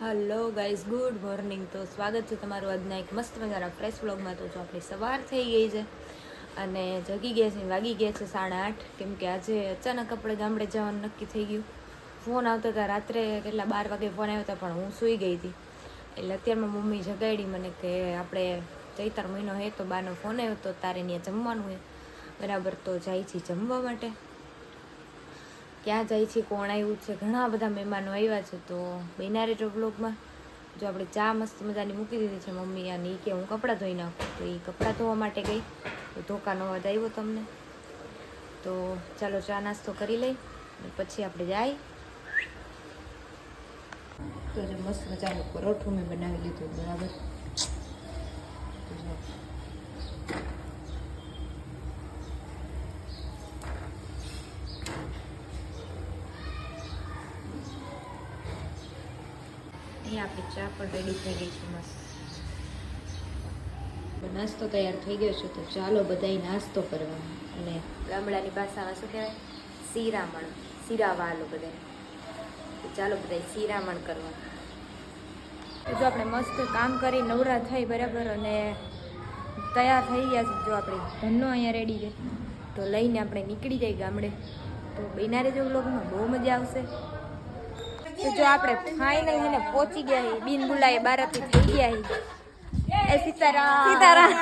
Hello guys good morning તો સ્વાગત છે તમારું આજના એક મસ્ત મજાના ફ્રેશ વ્લોગમાં તો જો આપણી સવાર થઈ ગઈ છે અને જગી ગયા છે વાગી ગયા છે સાડા આઠ. કેમ કે આજે અચાનક આપણે ગામડે જવાનું નક્કી થઈ ગયું. ફોન આવતા હતા રાત્રે કેટલા બાર વાગે ફોન આવ્યો હતા પણ હું સૂઈ ગઈ હતી. એટલે અત્યારમાં મમ્મી જગાડી મને કે આપણે ચૈતર મહિનો હે તો બાનો ફોન આવ્યો તો તારે ત્યાં જમવાનું હોય બરાબર, તો જાય છે જમવા માટે. ક્યાં જાય છે, કોણ આવ્યું છે, ઘણા બધા મહેમાનો આવ્યા છે, તો બિનારે જો બ્લોગમાં જો આપણે ચા મસ્ત મજાની મૂકી દીધી છે મમ્મી, અને એ કે હું કપડાં ધોઈ નાખું. તો એ કપડાં ધોવા માટે ગઈ. તો ધોકાનો અવાજ આવ્યો તમને. તો ચાલો ચા નાસ્તો કરી લઈ, અને પછી આપણે જાય. તો મસ્ત મજાનું પરોઠું મેં બનાવી લીધું, બરાબર? અહીંયા આપણી ચા પણ રેડી થઈ ગઈ છે મસ્ત. નાસ્તો તૈયાર થઈ ગયો છે, તો ચાલો બધાય નાસ્તો કરવા અને ગામડાની ભાષામાં શું કહેવાય? શિરામણ, શિરાવાલો બધા ચાલો બધાય શિરામણ કરવા જો આપણે મસ્ત કામ કરી, નવરા થઈ બરાબર અને તૈયાર થઈ ગયા છે, જો આપણે ધનનો અહીંયા રેડી છે. તો લઈને આપણે નીકળી જાય ગામડે. તો બિનારે જો બ્લોગમાં બહુ મજા આવશે. તો જો આપણે ફાઈનલ એને પહોંચી ગયા હી. બિન બુલાએ બારાતી થઈ ગયા હી. એ સીતારામ. સીતારામ.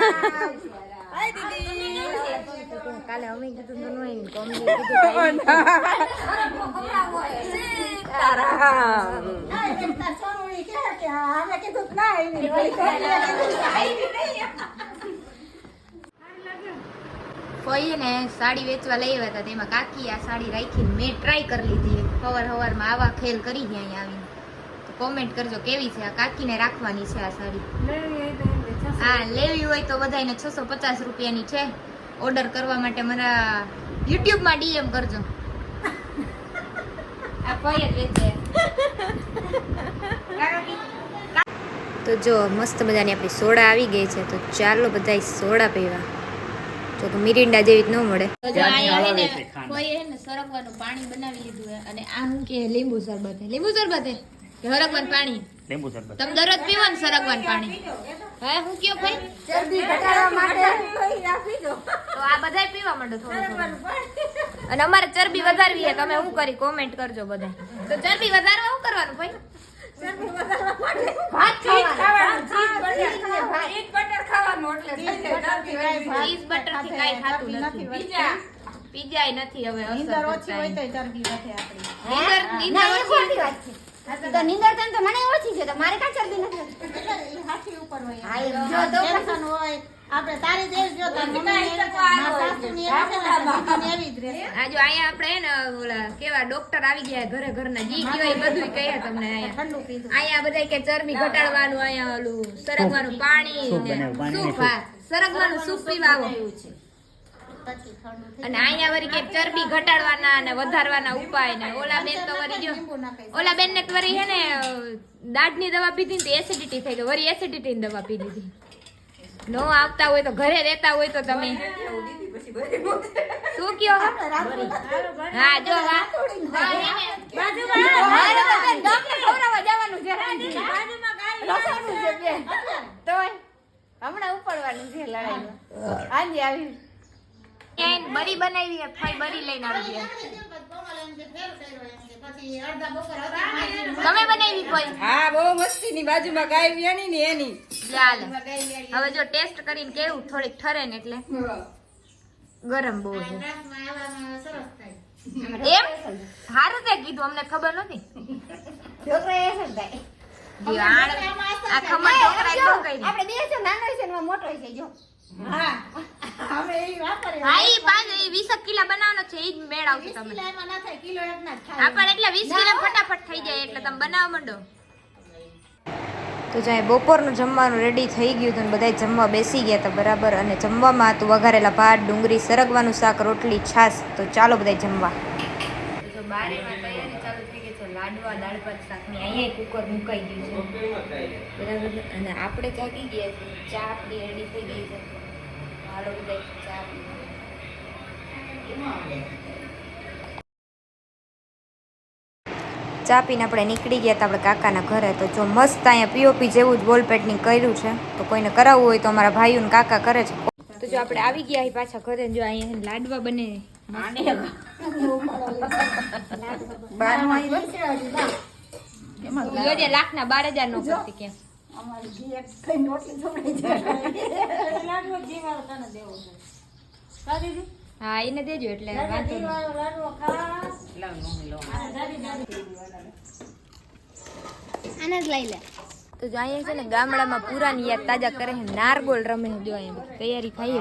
કાલે અમે કીધું તો નહીં. તો અમને કીધું સીતારામ કોઈ ને સાડી વેચવા લઈ આવ્યા હતા તેમાં કાકી આ સાડી રાખીને મેં ટ્રાય કરી લીધી હવાર હવારમાં આવા ખેલ કરી ગયા અહીંયા આવીને. તો કોમેન્ટ કરજો કેવી છે આ કાકીને રાખવાની છે આ સાડી. હા લેવી હોય તો બધાને છસો પચાસ રૂપિયાની છે. ઓર્ડર કરવા માટે મારા યુટ્યુબમાં ડીએમ કરજો. આ જ વેચે. તો જો મસ્ત મજાની આપણી સોડા આવી ગઈ છે. તો ચાલો બધા સોડા પીવા. જો કે મિરિંડા જેવી જ ન મળે. હે કોઈ ને પાણી બનાવી લીધું અને આ હું કે લીંબુ શરબત લીંબુ શરબત હરકવાનું પાણી? લીંબુ શરબત. તમે દરરોજ પીવો ને સરગવાનું પાણી? હે હું કયો ભાઈ? ચરબી ઘટાડવા માટે તો આ બધાય પીવા માંડો થોડું થોડું. અને અમારે ચરબી વધારવી છે તમે શું કરી? કોમેન્ટ કરજો બધા તો ચરબી વધારવા શું કરવાનું ભાઈ? ભાત ખાવાનું. ચીઝ બટરથી કાઈ ખાતું નથી હવે નીંદર ઓછી હોય તો ચરબી વધે આપણી. નીંદર- નીંદર ઓછી વાત છે. તો નીંદર તને તો મને ઓછી છે તો મારે કા ચરબી નથી. હાથી ઉપર હોય. હા, જો તો. હોય. આપણે તારી દેશ જ તારી મારા ને તો દીદીની એવી જ રહેશે. આ જો અહીંયા આપણે હે ને ઓલા કેવા ડોક્ટર આવી ગયા ઘરે ઘરના જી કહેવાય બધું કહે તમને અહીંયા. અહીંયા બધા કે ચરબી ઘટાડવાનું અહીંયા ઓલું સરગવાનું પાણી સૂપ ને. હા સરગવાનું સૂપ પીવા આવો અને અહીંયા વળી કે ચરબી ઘટાડવાના અને વધારવાના ઉપાય ને. ઓલા બેન તો વરી જો ઓલા બેન ને વળી હે ને દાઢની દવા પીધી ને એસિડિટી થઈ ગઈ. વળી એસિડિટી ની દવા પી લીધી નો આવતા હોય તો ઘરે રહેતા હોય તો તમે. શું કયો? હા જો હા. જવાનું છે. છે. હમણાં ઉપડવાનું છે લડાઈમાં. આજે આવી. બરી બનાવી ફાઈ બરી લઈને આવી તમે બનાવી કોઈ? હા બહુ મસ્તી ની બાજુમાં ગાય વ્યાણી ને એની. ચાલ. હવે જો ટેસ્ટ કરીને કેવું? થોડીક ઠરે ને એટલે. ગરમ બહુ છે. એમ? હારું તે કીધું અમને ખબર કરી. આપણે બે છે નાનો છે ને મોટો છે જો. હા. અમે એ વાપરીએ હા ઈ પાંચ ઈ વીસ એક બનાવવાનો છે ઈ જ મેળ આવશે તમે. કિલો એમાં ના થાય કિલો એક ના જ હા એટલે વીસ કિલા ફટાફટ થઈ જાય એટલે તમે બનાવવા માંડો. તો જાય બપોરનું જમવાનું રેડી થઈ ગયું હતું બધા જમવા બેસી ગયા હતા બરાબર અને જમવામાં હતું વઘારેલા ભાત ડુંગળી સરગવાનું શાક રોટલી છાશ તો ચાલો બધા જમવા. તો બારેમાં તૈયારી ચાલુ થઈ ગઈ છે. લાડવા દાળ ભાત શાકની અહીંયા કુકર મુકાઈ ગયું છે. બરાબર અને આપણે જાગી ગયા છે ચા આપણી રેડી થઈ ગઈ છે. હાલો બધા ચા ચા પીને આપણે નીકળી ગયા હતા આપણે કાકાના ઘરે. તો જો મસ્ત અહીંયા પીઓપી જેવું જ વોલપેટની કર્યું છે તો કોઈને કરાવવું હોય તો અમારા ભાઈઓ ને કાકા કરે છે. તો જો આપણે આવી ગયા પાછા ઘરે જો અહીંયા લાડવા બને. લાખ લાખના બાર હજાર નો કરતી કેમ? હા એને દેજો એટલે વાંધો નહીં. આને જ લઈ લે. તો જો અહીંયા છે ને ગામડામાં પુરાની યાદ તાજા કરે છે નારગોલ રમે છે જો અહીંયા બધી તૈયારી થાય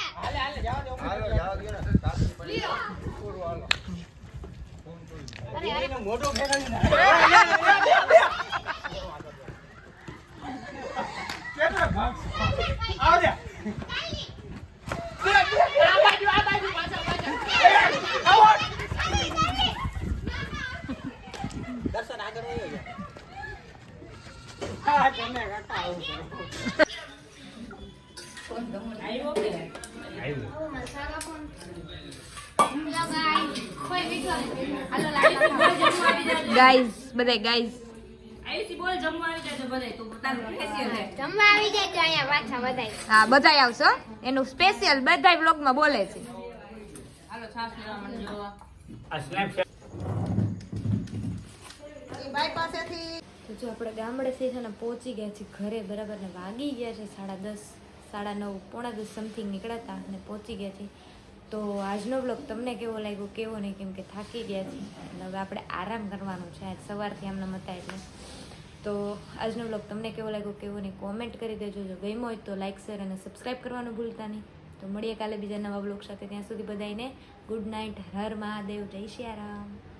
ગાઈઝ જમવા આવી જાય તો અહીંયા પાછા ગાઈઝ હા બધાય આવશો. એનું સ્પેશિયલ બધાય વ્લોગમાં બોલે છે. બાઈ પાસેથી જો આપણે ગામડેથી છે ને પહોંચી ગયા છીએ ઘરે બરાબર ને વાગી ગયા છે સાડા દસ. સાડા નવ, પોણા દસ સમથિંગ નીકળ્યા હતા અને પહોંચી ગયા છે. તો આજનો બ્લોગ તમને કેવો લાગ્યો? કેવો નહીં? કેમ કે થાકી ગયા છે. એટલે હવે આપણે આરામ કરવાનું છે આજ સવારથી એમને મતા એટલે. તો આજનો બ્લોગ તમને કેવો લાગ્યો? કેવો નહીં? કોમેન્ટ કરી દેજો. જો ગમ્યો હોય તો લાઇક શેર અને સબસ્ક્રાઈબ કરવાનું ભૂલતા નહીં. તો મળીએ કાલે બીજા નવા બ્લોગ સાથે. ત્યાં સુધી બધાને ગુડ નાઇટ હર મહાદેવ. જય શ્રી રામ.